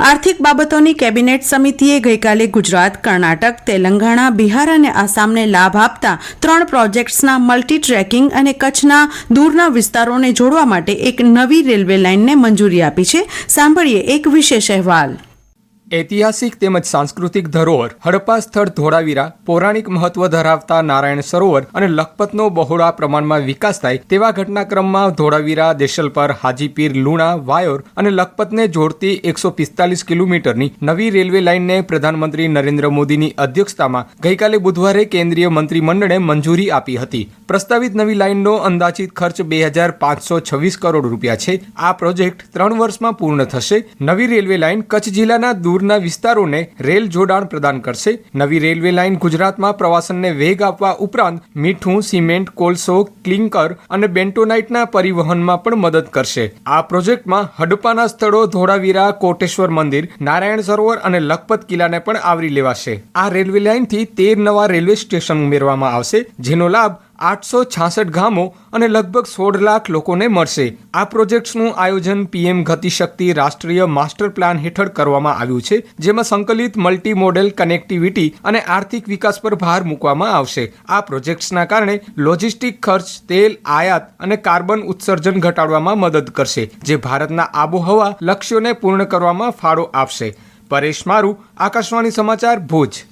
આર્થિક બાબતોની કેબિનેટ સમિતિએ ગઈકાલે ગુજરાત, કર્ણાટક, તેલંગાણા, બિહાર અને આસામને લાભ આપતા ત્રણ પ્રોજેક્ટ્સના મલ્ટી ટ્રેકિંગ અને કચ્છના દૂરના વિસ્તારોને જોડવા માટે એક નવી રેલવે લાઇનને મંજૂરી આપી છે. સાંભળીએ એક વિશેષ અહેવાલ. ઐતિહાસિક તેમજ સાંસ્કૃતિક ધરોહર, હડપ્પા સ્થળ ધોળાવીરા, પૌરાણિક મહત્વ ધરાવતા નારાયણ સરોવર અને લખપતનો બહોળા પ્રમાણમાં વિકાસ થાય તેવા ઘટનાક્રમમાં ધોળાવીરા, દેશલપર, હાજીપીર, લુણા, વાયોર અને લખપતને જોડતી એકસો પિસ્તાલીસ કિલોમીટરની નવી રેલવે લાઇનને પ્રધાનમંત્રી નરેન્દ્ર મોદીની અધ્યક્ષતામાં ગઈકાલે બુધવારે કેન્દ્રીય મંત્રીમંડળે મંજૂરી આપી હતી. પ્રસ્તાવિત નવી લાઇનનો અંદાજિત ખર્ચ બે હજાર પાંચસો છવ્વીસ કરોડ રૂપિયા છે. આ પ્રોજેક્ટ ત્રણ વર્ષમાં પૂર્ણ થશે. નવી રેલવે લાઇન કચ્છ જિલ્લાના દૂરના વિસ્તારોને રેલ જોડાણ પ્રદાન કરશે. નવી રેલવે લાઇન ગુજરાતમાં પ્રવાસનને વેગ આપવા ઉપરાંત મીઠું, સિમેન્ટ, કોલસો, ક્લિંકર અને બેન્ટોનાઇટના પરિવહનમાં પણ મદદ કરશે. આ પ્રોજેક્ટમાં હડપાના સ્થળો ધોળાવીરા, કોટેશ્વર મંદિર, નારાયણ સરોવર અને લખપત કિલ્લાને પણ આવરી લેવાશે. આ રેલવે લાઇનથી તેર નવા રેલવે સ્ટેશન ઉમેરવામાં આવશે, જેનો લાભ આઠસો છાસઠ ગામો અને લગભગ સોળ લાખ લોકોને મળશે. આ પ્રોજેક્ટ્સનું આયોજન પીએમ ગતિશક્તિ રાષ્ટ્રીય માસ્ટર પ્લાન હેઠળ કરવામાં આવ્યું છે, જેમાં સંકલિત મલ્ટી મોડેલ કનેક્ટિવિટી અને આર્થિક વિકાસ પર ભાર મૂકવામાં આવશે. આ પ્રોજેક્ટ્સના કારણે લોજિસ્ટિક ખર્ચ, તેલ, આયાત અને કાર્બન ઉત્સર્જન ઘટાડવામાં મદદ કરશે, જે ભારતના આબોહવા લક્ષ્યોને પૂર્ણ કરવામાં ફાળો આપશે. પરેશ મારું, આકાશવાણી સમાચાર ભુજ.